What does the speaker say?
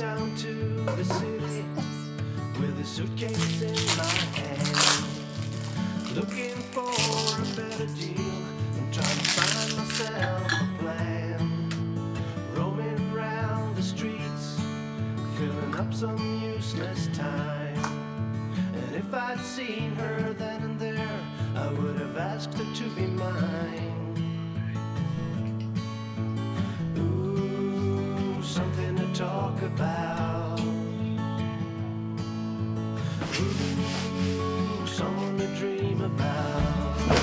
to the city with a suitcase in my hand, looking for a better deal. I'm trying to find myself a plan, roaming around the streets, filling up some useless time. And if I'd seen her then and there, I would have asked her to be mine. Ooh, someone to dream about.